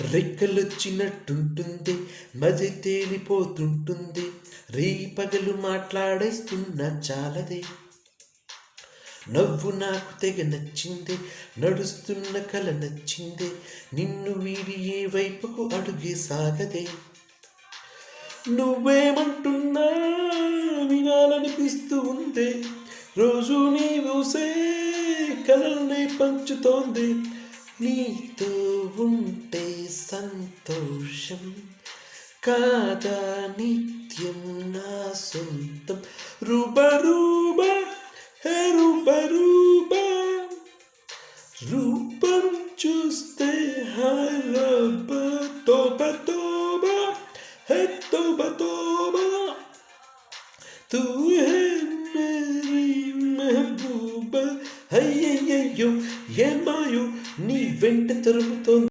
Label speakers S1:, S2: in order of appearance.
S1: రెక్కలొచ్చినట్టుంటుంది మది తేలిపోతుంటుంది రీ పగలు మాట్లాడేస్తున్న చాలదే. నవ్వు నాకు తెగ నచ్చింది నడుస్తున్న కల నచ్చింది నిన్ను వీడి ఏ వైపుకు అడుగే సాగదే. నువ్వేమంటున్నా వినాలనిపిస్తూ ఉందే రోజు నీ ఊసే కలల్ని పంచుతోంది నీతో ఉంటే సంతోషం కాదా నిత్యం నా సొంతం రూపరూప హే రూపరూప రూపం చూస్తే హలబ తోబ తోబ హే తోబ తోబ తూ హే మహబూబ అయ్యయ్యో ఏమాయో నీ వెంట తరుముతోంది